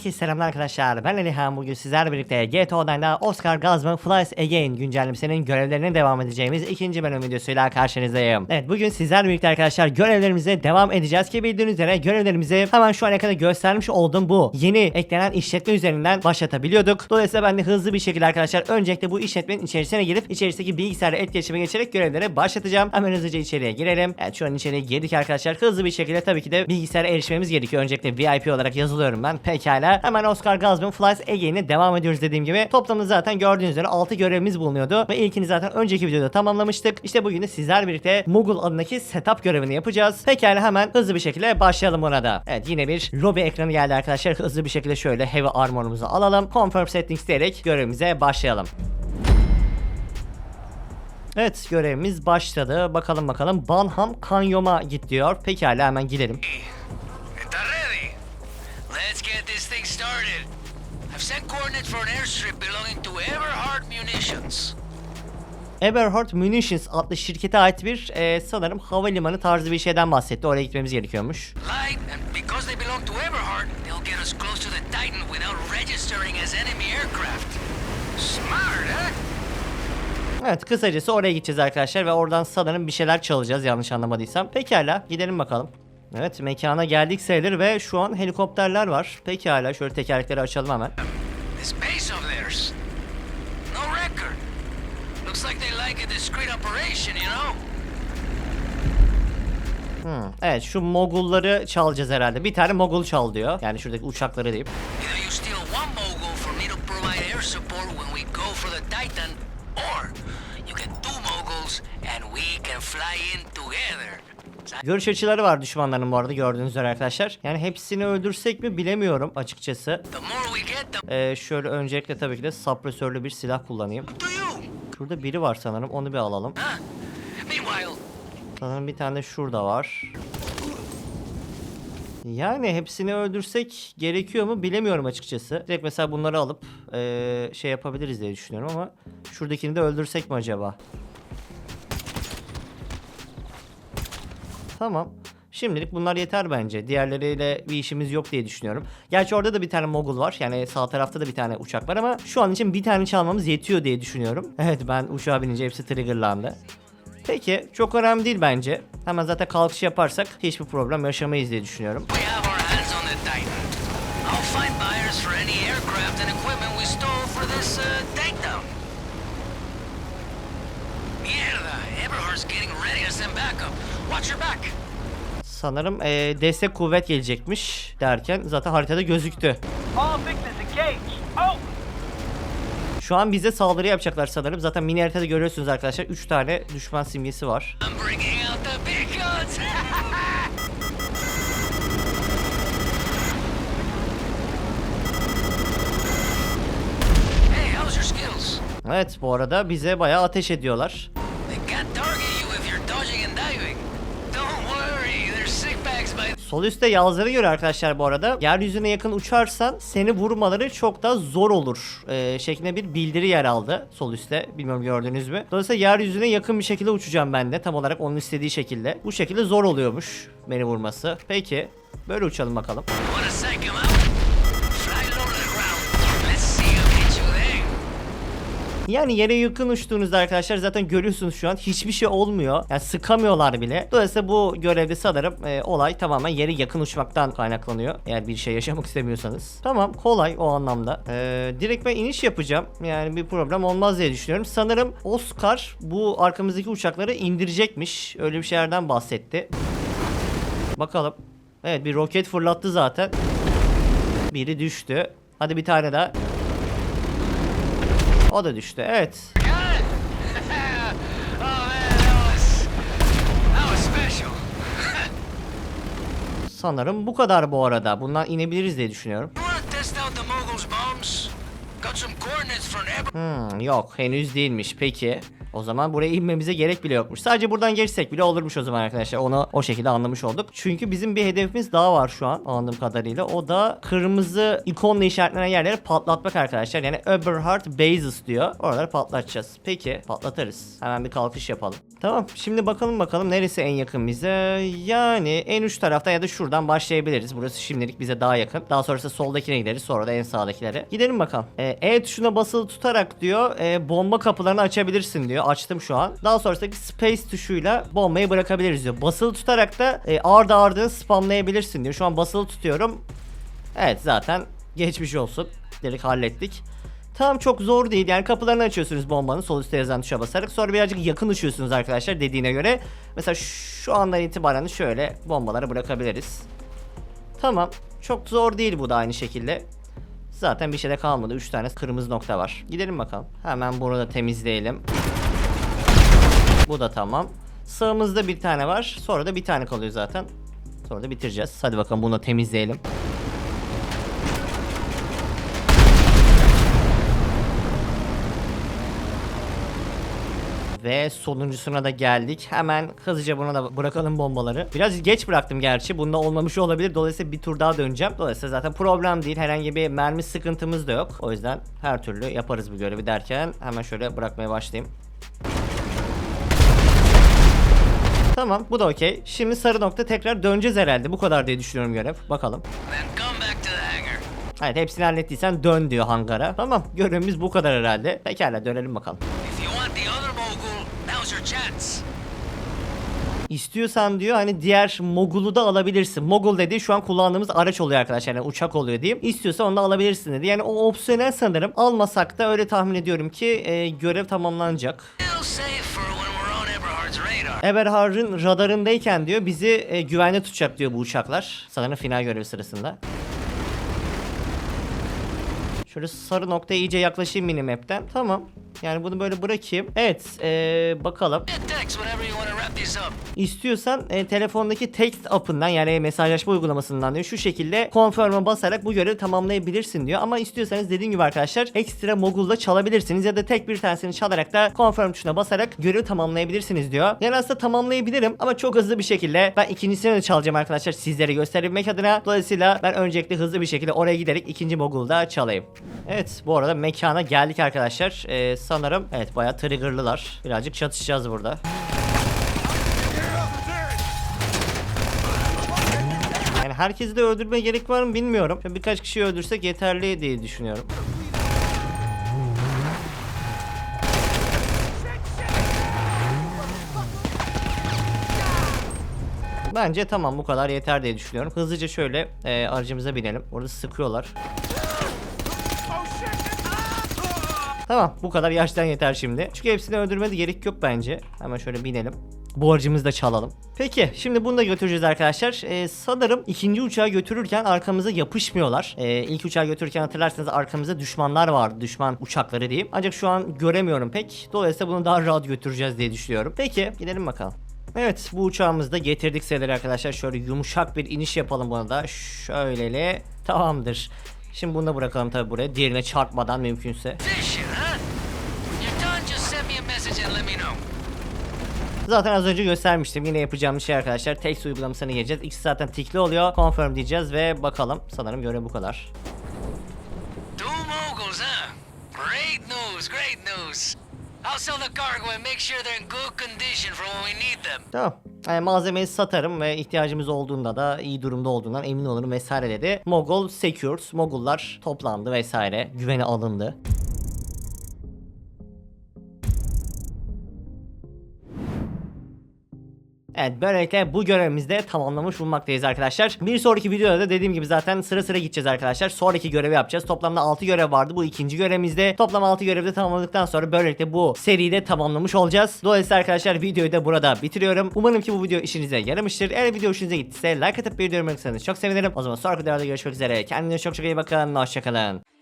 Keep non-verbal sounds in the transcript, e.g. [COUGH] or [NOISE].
Herkese selamlar arkadaşlar. Ben Alihan. Bugün sizlerle birlikte GTA Online'da Oscar Gazman Flies Again güncellemesinin görevlerine devam edeceğimiz ikinci bölüm videosuyla karşınızdayım. Evet bugün sizlerle birlikte arkadaşlar görevlerimize devam edeceğiz ki bildiğiniz üzere görevlerimizi hemen şu ana kadar göstermiş olduğum bu yeni eklenen işletme üzerinden başlatabiliyorduk. Dolayısıyla ben de hızlı bir şekilde arkadaşlar öncelikle bu işletmenin içerisine girip içerisindeki bilgisayarla etkileşime geçerek görevlere başlatacağım. Hemen hızlıca içeriye girelim. Evet şu an içeriye girdik arkadaşlar. Hızlı bir şekilde tabii ki de bilgisayara erişmemiz gerekiyor. Öncelikle VIP olarak yazılıyorum ben. Pekala. Hemen Oscar Gazman Flies Again'e devam ediyoruz dediğim gibi. Toplamda zaten gördüğünüz üzere 6 görevimiz bulunuyordu. Ve ilkini zaten önceki videoda tamamlamıştık. İşte bugün de sizler birlikte Moogle adındaki setup görevini yapacağız. Pekala hemen hızlı bir şekilde başlayalım buna da. Evet yine bir lobby ekranı geldi arkadaşlar. Hızlı bir şekilde şöyle heavy armorumuzu alalım. Confirm settings diyerek görevimize başlayalım. Evet görevimiz başladı. Bakalım bakalım. Banham Kanyom'a git diyor. Pekala hemen gidelim. Sent coordinates for an airstrip belonging to Everhard Munitions. Eberhard Munitions adlı şirkete ait bir e, sanırım havalimanı tarzı bir şeyden bahsetti. Oraya gitmemiz gerekiyormuş. Light, and because they belong to Everhard, they'll get us close to the Titan without registering as enemy aircraft. Smart, huh? Evet kısacası oraya gideceğiz arkadaşlar ve oradan sanırım bir şeyler çalacağız yanlış anlamadıysam. Pekala gidelim bakalım. Evet mekana geldik sayılır ve şu an helikopterler var. Pekala şöyle tekerlekleri açalım hemen. This base of theirs. No record. Looks like they like a discreet operation, you know? Hmm, Evet şu mogulları çalacağız herhalde. Bir tane mogul çal diyor. Yani şuradaki uçakları deyip. Görüş açıları var düşmanların bu arada gördüğünüz üzere arkadaşlar. Yani hepsini öldürsek mi bilemiyorum açıkçası. The more Ee, şöyle öncelikle tabii ki de suppresörlü bir silah kullanayım. Şurada biri var sanırım onu bir alalım. Sanırım bir tane şurada var. Yani hepsini öldürsek gerekiyor mu bilemiyorum açıkçası. Direkt mesela bunları alıp eee, şey yapabiliriz diye düşünüyorum ama şuradakini de öldürsek mi acaba? Tamam. Şimdilik bunlar yeter bence. Diğerleriyle bir işimiz yok diye düşünüyorum. Gerçi orada da bir tane mogul var. Yani sağ tarafta da bir tane uçak var ama şu an için bir tane çalmamız yetiyor diye düşünüyorum. [LAUGHS] Evet ben uçağa binince hepsi triggerlandı. Peki çok önemli değil bence. Hemen zaten kalkış yaparsak hiçbir problem yaşamayız diye düşünüyorum. uh. Watch your back. Sanırım eee, destek kuvvet gelecekmiş derken zaten haritada gözüktü. Oh! Şu an bize saldırı yapacaklar sanırım. Zaten mini haritada görüyorsunuz arkadaşlar 3 tane düşman simgesi var. [LAUGHS] Evet bu arada bize bayağı ateş ediyorlar. Sol üstte yazları göre arkadaşlar bu arada yeryüzüne yakın uçarsan seni vurmaları çok da zor olur ee, şeklinde bir bildiri yer aldı sol üstte bilmiyorum gördünüz mü. Dolayısıyla yeryüzüne yakın bir şekilde uçacağım ben de tam olarak onun istediği şekilde. Bu şekilde zor oluyormuş beni vurması. Peki böyle uçalım bakalım. Yani yere yakın uçtuğunuzda arkadaşlar zaten görüyorsunuz şu an hiçbir şey olmuyor. Yani sıkamıyorlar bile. Dolayısıyla bu görevde sanırım e, olay tamamen yere yakın uçmaktan kaynaklanıyor. Eğer bir şey yaşamak istemiyorsanız. Tamam kolay o anlamda. E, direkt ben iniş yapacağım. Yani bir problem olmaz diye düşünüyorum. Sanırım Oscar bu arkamızdaki uçakları indirecekmiş. Öyle bir şeylerden bahsetti. Bakalım. Evet bir roket fırlattı zaten. Biri düştü. Hadi bir tane daha. O da düştü. Evet. Sanırım bu kadar bu arada. Bundan inebiliriz diye düşünüyorum. Hmm, yok henüz değilmiş. Peki. O zaman buraya inmemize gerek bile yokmuş. Sadece buradan geçsek bile olurmuş o zaman arkadaşlar. Onu o şekilde anlamış olduk. Çünkü bizim bir hedefimiz daha var şu an anladığım kadarıyla. O da kırmızı ikonla işaretlenen yerleri patlatmak arkadaşlar. Yani Eberhard Bases diyor. Oraları patlatacağız. Peki patlatırız. Hemen bir kalkış yapalım. Tamam şimdi bakalım bakalım neresi en yakın bize. Yani en uç tarafta ya da şuradan başlayabiliriz. Burası şimdilik bize daha yakın. Daha sonrası soldakine gideriz. Sonra da en sağdakilere. Gidelim bakalım. Ee, E tuşuna basılı tutarak diyor e, bomba kapılarını açabilirsin diyor. Açtım şu an. Daha sonrasındaki space tuşuyla bombayı bırakabiliriz diyor. Basılı tutarak da e, ardı ardını spamlayabilirsin diyor. Şu an basılı tutuyorum. Evet zaten geçmiş olsun. Direkt hallettik. Tamam çok zor değil. Yani kapılarını açıyorsunuz bombanın sol üstte yazan tuşa basarak. Sonra birazcık yakın uçuyorsunuz arkadaşlar dediğine göre. Mesela şu andan itibaren şöyle bombaları bırakabiliriz. Tamam. Çok zor değil bu da aynı şekilde. Zaten bir şey de kalmadı. 3 tane kırmızı nokta var. Gidelim bakalım. Hemen bunu da temizleyelim. Bu da tamam. Sağımızda bir tane var. Sonra da bir tane kalıyor zaten. Sonra da bitireceğiz. Hadi bakalım bunu da temizleyelim. Ve sonuncusuna da geldik. Hemen hızlıca buna da bırakalım bombaları. Biraz geç bıraktım gerçi. Bunda olmamış olabilir. Dolayısıyla bir tur daha döneceğim. Dolayısıyla zaten problem değil. Herhangi bir mermi sıkıntımız da yok. O yüzden her türlü yaparız bu görevi derken hemen şöyle bırakmaya başlayayım. Tamam bu da okey. Şimdi sarı nokta tekrar döneceğiz herhalde. Bu kadar diye düşünüyorum görev. Bakalım. Evet hepsini hallettiysen dön diyor hangara. Tamam görevimiz bu kadar herhalde. Pekala dönelim bakalım. İstiyorsan diyor hani diğer Mogul'u da alabilirsin. Mogul dediği şu an kullandığımız araç oluyor arkadaşlar. Yani uçak oluyor diyeyim. İstiyorsan onu da alabilirsin dedi. Yani o opsiyonel sanırım. Almasak da öyle tahmin ediyorum ki e, görev tamamlanacak. Eberhard'ın radarındayken diyor bizi e, güvende tutacak diyor bu uçaklar. Sanırım final görevi sırasında. Şöyle sarı noktaya iyice yaklaşayım minimap'ten. Tamam. Yani bunu böyle bırakayım. Evet. e, bakalım. İstiyorsan e, telefondaki text app'ından yani mesajlaşma uygulamasından diyor şu şekilde confirm'a basarak bu görevi tamamlayabilirsin diyor. Ama istiyorsanız dediğim gibi arkadaşlar ekstra mogulda çalabilirsiniz ya da tek bir tanesini çalarak da confirm tuşuna basarak görevi tamamlayabilirsiniz diyor. Yani aslında tamamlayabilirim ama çok hızlı bir şekilde ben ikincisini de çalacağım arkadaşlar sizlere gösterebilmek adına. Dolayısıyla ben öncelikle hızlı bir şekilde oraya giderek ikinci mogulda çalayım. Evet bu arada mekana geldik arkadaşlar. E, sanırım evet bayağı triggerlılar. Birazcık çatışacağız burada. Yani herkesi de öldürmeye gerek var mı bilmiyorum. Şöyle birkaç kişi öldürsek yeterli diye düşünüyorum. Bence tamam bu kadar yeter diye düşünüyorum. Hızlıca şöyle e, aracımıza binelim. Orada sıkıyorlar. Tamam bu kadar yaştan yeter şimdi. Çünkü hepsini öldürmede gerek yok bence. Hemen şöyle binelim. Aracımızı da çalalım. Peki şimdi bunu da götüreceğiz arkadaşlar. Ee, sanırım ikinci uçağı götürürken arkamıza yapışmıyorlar. Ee, ilk uçağı götürürken hatırlarsanız arkamızda düşmanlar vardı. Düşman uçakları diyeyim. Ancak şu an göremiyorum pek. Dolayısıyla bunu daha rahat götüreceğiz diye düşünüyorum. Peki gidelim bakalım. Evet bu uçağımızı da getirdik sayılır arkadaşlar. Şöyle yumuşak bir iniş yapalım buna da. Şöylele tamamdır. Şimdi bunu da bırakalım tabi buraya. Diğerine çarpmadan mümkünse. Zaten az önce göstermiştim. Yine yapacağımız şey arkadaşlar. Text uygulamasına gireceğiz. İkisi zaten tikli oluyor. Confirm diyeceğiz ve bakalım. Sanırım görev bu kadar. Two moguls, huh? Great news, great news. I'll sell the cargo and make sure they're in good condition for when we need them. Tamam. Yani malzemeyi satarım ve ihtiyacımız olduğunda da iyi durumda olduğundan emin olurum vesaire dedi. Mogul secured. Mogullar toplandı vesaire. Güvene alındı. Evet böylelikle bu görevimizi de tamamlamış bulmaktayız arkadaşlar. Bir sonraki videoda da dediğim gibi zaten sıra sıra gideceğiz arkadaşlar. Sonraki görevi yapacağız. Toplamda 6 görev vardı. Bu ikinci görevimizde. Toplam 6 görevi de tamamladıktan sonra böylelikle bu seriyi de tamamlamış olacağız. Dolayısıyla arkadaşlar videoyu da burada bitiriyorum. Umarım ki bu video işinize yaramıştır. Eğer video hoşunuza gittiyse like atıp bir yorum bırakırsanız çok sevinirim. O zaman sonraki videoda görüşmek üzere. Kendinize çok çok iyi bakın. Hoşçakalın.